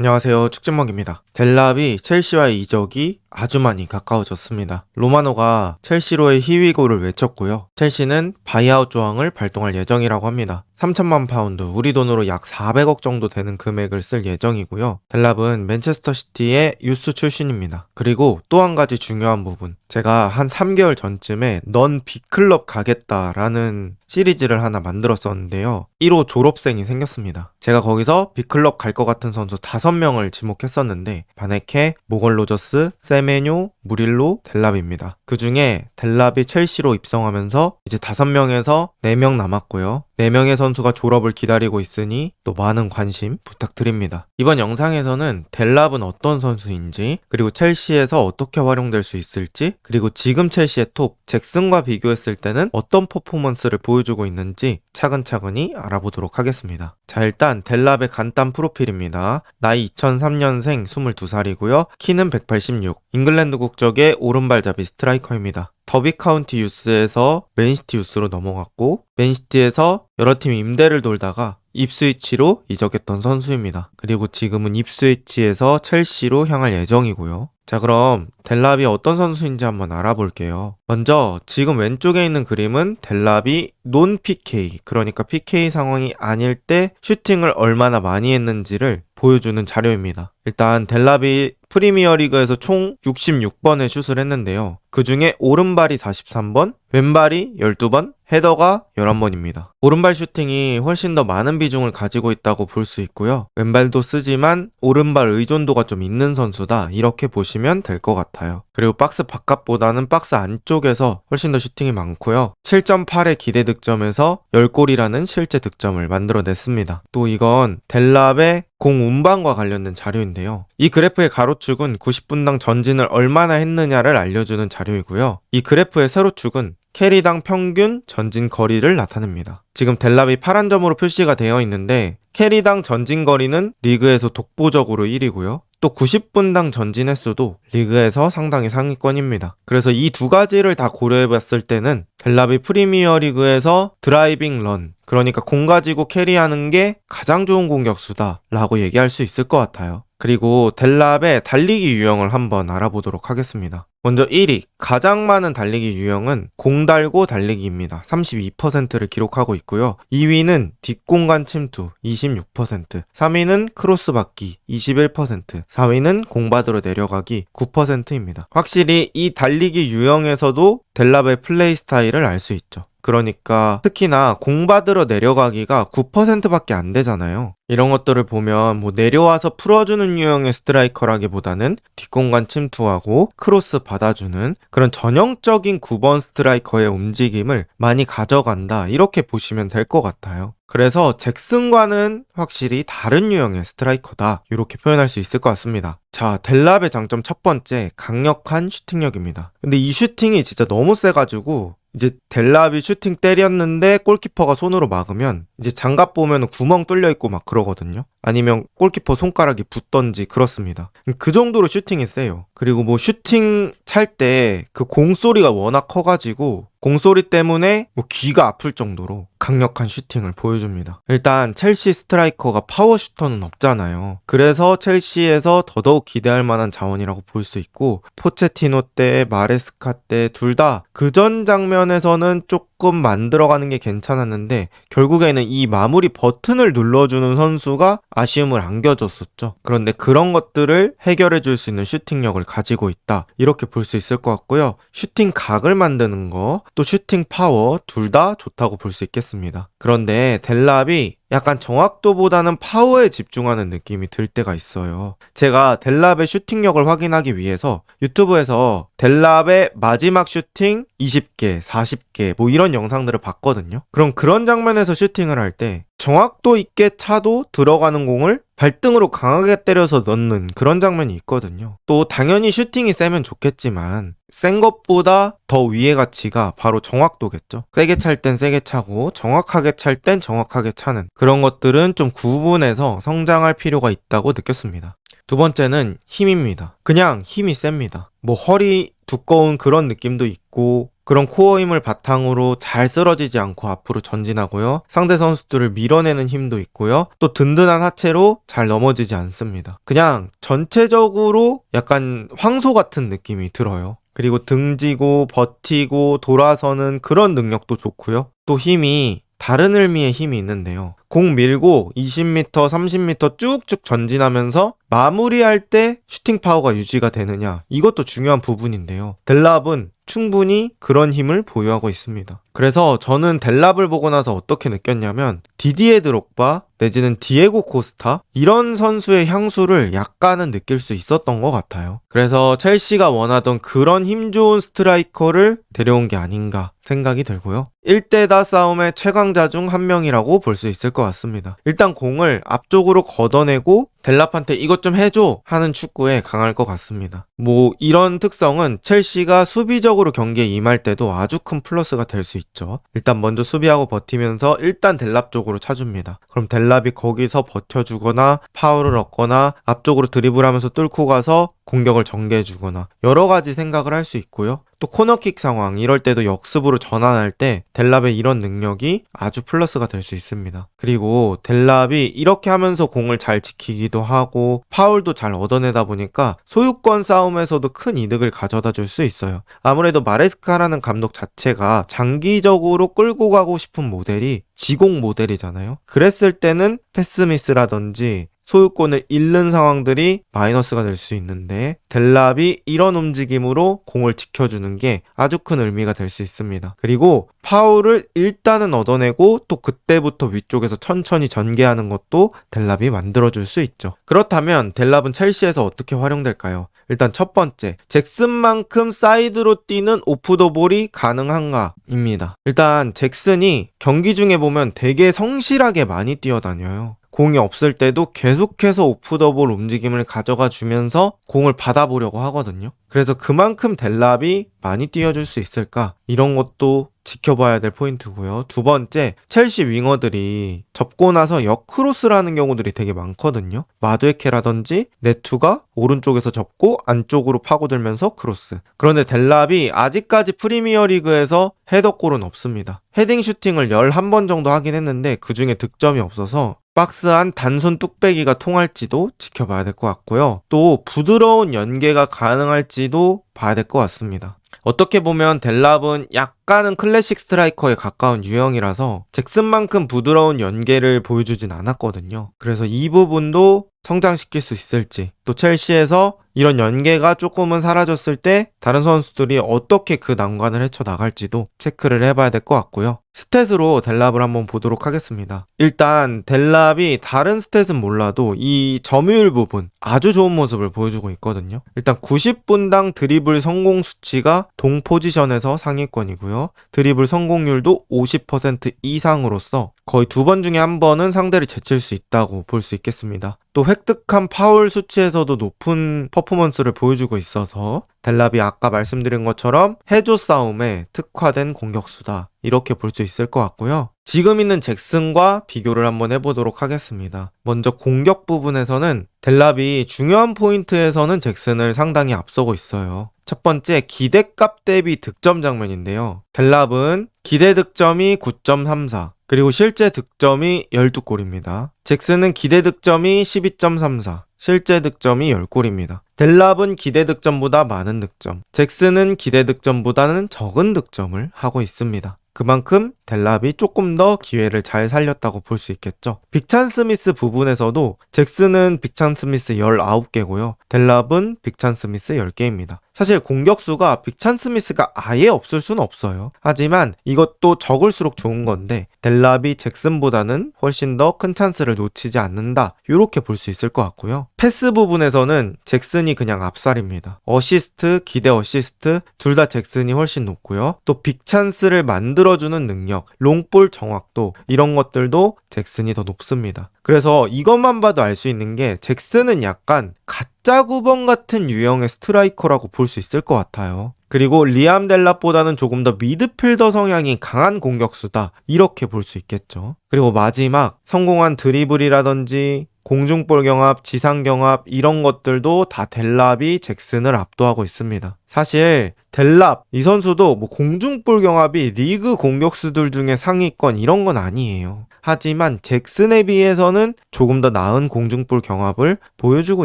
안녕하세요. 축진먹입니다. 델랍이 첼시와의 이적이 아주 많이 가까워졌습니다. 로마노가 첼시로의 희위고를 외쳤고요. 첼시는 바이아웃 조항을 발동할 예정이라고 합니다. 3천만 파운드, 우리 돈으로 약 400억 정도 되는 금액을 쓸 예정이고요. 델랍은 맨체스터 시티의 유스 출신입니다. 그리고 또 한 가지 중요한 부분. 제가 한 3개월 전쯤에 넌 빅클럽 가겠다라는 시리즈를 하나 만들었었는데요. 1호 졸업생이 생겼습니다. 제가 거기서 빅클럽 갈 것 같은 선수 5명을 지목했었는데 바네케, 모건 로저스, 세메뇨, 무릴로, 델랍입니다. 그 중에 델랍이 첼시로 입성하면서 이제 5명에서 4명 남았고요. 4명의 선 수가 졸업을 기다리고 있으니 또 많은 관심 부탁드립니다. 이번 영상에서는 델랍은 어떤 선수인지, 그리고 첼시에서 어떻게 활용될 수 있을지, 그리고 지금 첼시의 톱, 잭슨과 비교했을 때는 어떤 퍼포먼스를 보여주고 있는지 차근차근히 알아보도록 하겠습니다. 자, 일단 델랍의 간단 프로필입니다. 나이 2003년생 22살이고요. 키는 186. 잉글랜드 국적의 오른발잡이 스트라이커입니다. 더비 카운티 유스에서 맨시티 유스로 넘어갔고 맨시티에서 여러 팀 임대를 돌다가 입스위치로 이적했던 선수입니다. 그리고 지금은 입스위치에서 첼시로 향할 예정이고요. 자, 그럼 델랍이 어떤 선수인지 한번 알아볼게요. 먼저 지금 왼쪽에 있는 그림은 델랍이 논 PK, 그러니까 PK 상황이 아닐 때 슈팅을 얼마나 많이 했는지를 보여주는 자료입니다. 일단 델랍이 프리미어 리그에서 총 66번의 슛을 했는데요. 그 중에 오른발이 43번, 왼발이 12번, 헤더가 11번입니다. 오른발 슈팅이 훨씬 더 많은 비중을 가지고 있다고 볼 수 있고요. 왼발도 쓰지만 오른발 의존도가 좀 있는 선수다. 이렇게 보시면 될 것 같아요. 그리고 박스 바깥보다는 박스 안쪽에서 훨씬 더 슈팅이 많고요. 7.8의 기대 득점에서 10골이라는 실제 득점을 만들어냈습니다. 또 이건 델랍의 공 운반과 관련된 자료인데요. 이 그래프의 가로축은 90분당 전진을 얼마나 했느냐를 알려주는 자료 이고요. 이 그래프의 세로축은 캐리당 평균 전진 거리를 나타냅니다. 지금 델랍이 파란 점으로 표시가 되어 있는데 캐리당 전진 거리는 리그에서 독보적으로 1위고요. 또 90분당 전진 횟수도 리그에서 상당히 상위권입니다. 그래서 이 두 가지를 다 고려해 봤을 때는 델랍이 프리미어 리그에서 드라이빙 런, 그러니까 공 가지고 캐리하는 게 가장 좋은 공격수다라고 얘기할 수 있을 것 같아요. 그리고 델랍의 달리기 유형을 한번 알아보도록 하겠습니다. 먼저 1위, 가장 많은 달리기 유형은 공 달고 달리기입니다. 32%를 기록하고 있고요. 2위는 뒷공간 침투 26%, 3위는 크로스 받기 21%, 4위는 공 받으러 내려가기 9%입니다. 확실히 이 달리기 유형에서도 델랍의 플레이 스타일을 알 수 있죠. 그러니까 특히나 공 받으러 내려가기가 9%밖에 안 되잖아요. 이런 것들을 보면 뭐 내려와서 풀어주는 유형의 스트라이커라기보다는 뒷공간 침투하고 크로스 받아주는 그런 전형적인 9번 스트라이커의 움직임을 많이 가져간다. 이렇게 보시면 될 것 같아요. 그래서 잭슨과는 확실히 다른 유형의 스트라이커다. 이렇게 표현할 수 있을 것 같습니다. 자, 델랍의 장점 첫 번째, 강력한 슈팅력입니다. 근데 이 슈팅이 진짜 너무 세가지고 이제 델랍이 슈팅 때렸는데 골키퍼가 손으로 막으면 이제 장갑 보면 구멍 뚫려 있고 막 그러거든요. 아니면 골키퍼 손가락이 붙던지 그렇습니다. 그 정도로 슈팅이 세요. 그리고 뭐 슈팅 찰 때 그 공소리가 워낙 커가지고 공소리 때문에 뭐 귀가 아플 정도로 강력한 슈팅을 보여줍니다. 일단 첼시 스트라이커가 파워 슈터는 없잖아요. 그래서 첼시에서 더더욱 기대할 만한 자원이라고 볼 수 있고 포체티노 때 마레스카 때 둘 다 그전 장면에서는 조금 만들어가는 게 괜찮았는데 결국에는 이 마무리 버튼을 눌러주는 선수가 아쉬움을 안겨줬었죠. 그런데 그런 것들을 해결해 줄 수 있는 슈팅력을 가지고 있다. 이렇게 볼 수 있을 것 같고요. 슈팅 각을 만드는 거, 또 슈팅 파워 둘 다 좋다고 볼 수 있겠습니다. 그런데 델랍이 약간 정확도보다는 파워에 집중하는 느낌이 들 때가 있어요. 제가 델랍의 슈팅력을 확인하기 위해서 유튜브에서 델랍의 마지막 슈팅 20개, 40개 뭐 이런 영상들을 봤거든요. 그럼 그런 장면에서 슈팅을 할 때 정확도 있게 차도 들어가는 공을 발등으로 강하게 때려서 넣는 그런 장면이 있거든요. 또 당연히 슈팅이 세면 좋겠지만 센 것보다 더 위의 가치가 바로 정확도겠죠. 세게 찰 땐 세게 차고 정확하게 찰 땐 정확하게 차는 그런 것들은 좀 구분해서 성장할 필요가 있다고 느꼈습니다. 두 번째는 힘입니다. 그냥 힘이 셉니다. 뭐 허리 두꺼운 그런 느낌도 있고 그런 코어 힘을 바탕으로 잘 쓰러지지 않고 앞으로 전진하고요. 상대 선수들을 밀어내는 힘도 있고요. 또 든든한 하체로 잘 넘어지지 않습니다. 그냥 전체적으로 약간 황소 같은 느낌이 들어요. 그리고 등지고 버티고 돌아서는 그런 능력도 좋고요. 또 힘이 다른 의미의 힘이 있는데요. 공 밀고 20m, 30m 쭉쭉 전진하면서 마무리할 때 슈팅 파워가 유지가 되느냐. 이것도 중요한 부분인데요. 델랍은 충분히 그런 힘을 보유하고 있습니다. 그래서 저는 델랍을 보고 나서 어떻게 느꼈냐면 디디에 드록바 내지는 디에고 코스타 이런 선수의 향수를 약간은 느낄 수 있었던 것 같아요. 그래서 첼시가 원하던 그런 힘 좋은 스트라이커를 데려온 게 아닌가 생각이 들고요. 1대다 싸움의 최강자 중 한 명이라고 볼 수 있을 것 같습니다. 일단 공을 앞쪽으로 걷어내고 델랍한테 이것 좀 해줘 하는 축구에 강할 것 같습니다. 뭐 이런 특성은 첼시가 수비적으로 경기에 임할 때도 아주 큰 플러스가 될 수 있죠. 일단 먼저 수비하고 버티면서 일단 델랍 쪽으로 차줍니다. 그럼 델랍이 거기서 버텨주거나 파울을 얻거나 앞쪽으로 드리블하면서 뚫고 가서 공격을 전개해주거나 여러 가지 생각을 할 수 있고요. 또 코너킥 상황 이럴 때도 역습으로 전환할 때 델랍의 이런 능력이 아주 플러스가 될 수 있습니다. 그리고 델랍이 이렇게 하면서 공을 잘 지키기도 하고 파울도 잘 얻어내다 보니까 소유권 싸움에서도 큰 이득을 가져다 줄 수 있어요. 아무래도 마레스카라는 감독 자체가 장기적으로 끌고 가고 싶은 모델이 지공 모델이잖아요. 그랬을 때는 패스미스라든지 소유권을 잃는 상황들이 마이너스가 될 수 있는데 델랍이 이런 움직임으로 공을 지켜주는 게 아주 큰 의미가 될 수 있습니다. 그리고 파울을 일단은 얻어내고 또 그때부터 위쪽에서 천천히 전개하는 것도 델랍이 만들어줄 수 있죠. 그렇다면 델랍은 첼시에서 어떻게 활용될까요? 일단 첫 번째, 잭슨만큼 사이드로 뛰는 오프더볼이 가능한가입니다. 일단 잭슨이 경기 중에 보면 되게 성실하게 많이 뛰어다녀요. 공이 없을 때도 계속해서 오프더볼 움직임을 가져가 주면서 공을 받아보려고 하거든요. 그래서 그만큼 델랍이 많이 뛰어줄 수 있을까? 이런 것도 지켜봐야 될 포인트고요. 두 번째, 첼시 윙어들이 접고 나서 역크로스라는 경우들이 되게 많거든요. 마두에케라든지 네투가 오른쪽에서 접고 안쪽으로 파고들면서 크로스. 그런데 델랍이 아직까지 프리미어 리그에서 헤더골은 없습니다. 헤딩 슈팅을 11번 정도 하긴 했는데 그 중에 득점이 없어서 박스한 단순 뚝배기가 통할지도 지켜봐야 될 것 같고요. 또 부드러운 연계가 가능할지도 봐야 될 것 같습니다. 어떻게 보면 델랍은 약간은 클래식 스트라이커에 가까운 유형이라서 잭슨만큼 부드러운 연계를 보여주진 않았거든요. 그래서 이 부분도 성장시킬 수 있을지 또 첼시에서 이런 연계가 조금은 사라졌을 때 다른 선수들이 어떻게 그 난관을 헤쳐 나갈지도 체크를 해봐야 될 것 같고요. 스탯으로 델랍을 한번 보도록 하겠습니다. 일단 델랍이 다른 스탯은 몰라도 이 점유율 부분 아주 좋은 모습을 보여주고 있거든요. 일단 90분당 드리블 성공 수치가 동 포지션에서 상위권이고요. 드리블 성공률도 50% 이상으로서 거의 두 번 중에 한 번은 상대를 제칠 수 있다고 볼 수 있겠습니다. 또 획득한 파울 수치에서도 높은 퍼포먼스를 보여주고 있어서 델랍이 아까 말씀드린 것처럼 해조 싸움에 특화된 공격수다. 이렇게 볼 수 있을 것 같고요. 지금 있는 잭슨과 비교를 한번 해보도록 하겠습니다. 먼저 공격 부분에서는 델랍이 중요한 포인트에서는 잭슨을 상당히 앞서고 있어요. 첫 번째 기대값 대비 득점 장면인데요. 델랍은 기대 득점이 9.34 그리고 실제 득점이 12골입니다. 잭슨은 기대 득점이 12.34 실제 득점이 10골입니다. 델랍은 기대 득점보다 많은 득점, 잭슨은 기대 득점보다는 적은 득점을 하고 있습니다. 그만큼 델랍이 조금 더 기회를 잘 살렸다고 볼 수 있겠죠. 빅찬 스미스 부분에서도 잭슨은 빅찬 스미스 19개고요. 델랍은 빅찬 스미스 10개입니다. 사실 공격수가 빅찬 스미스가 아예 없을 수는 없어요. 하지만 이것도 적을수록 좋은 건데 델랍이 잭슨보다는 훨씬 더 큰 찬스를 놓치지 않는다. 이렇게 볼 수 있을 것 같고요. 패스 부분에서는 잭슨이 그냥 앞살입니다. 어시스트, 기대 어시스트 둘 다 잭슨이 훨씬 높고요. 또 빅찬스를 만들어주는 능력, 롱볼 정확도 이런 것들도 잭슨이 더 높습니다. 그래서 이것만 봐도 알 수 있는 게 잭슨은 약간 가짜 9번 같은 유형의 스트라이커라고 볼 수 있을 것 같아요. 그리고 리암 델랍보다는 조금 더 미드필더 성향이 강한 공격수다. 이렇게 볼 수 있겠죠. 그리고 마지막 성공한 드리블이라든지 공중볼 경합, 지상 경합 이런 것들도 다 델랍이 잭슨을 압도하고 있습니다. 사실 델랍 이 선수도 뭐 공중볼 경합이 리그 공격수들 중에 상위권 이런 건 아니에요. 하지만 잭슨에 비해서는 조금 더 나은 공중볼 경합을 보여주고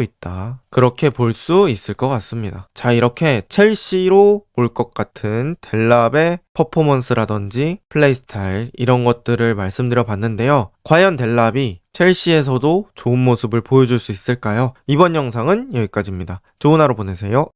있다. 그렇게 볼 수 있을 것 같습니다. 자, 이렇게 첼시로 올 것 같은 델랍의 퍼포먼스라든지 플레이 스타일 이런 것들을 말씀드려 봤는데요. 과연 델랍이 첼시에서도 좋은 모습을 보여줄 수 있을까요? 이번 영상은 여기까지입니다. 좋은 하루 보내세요.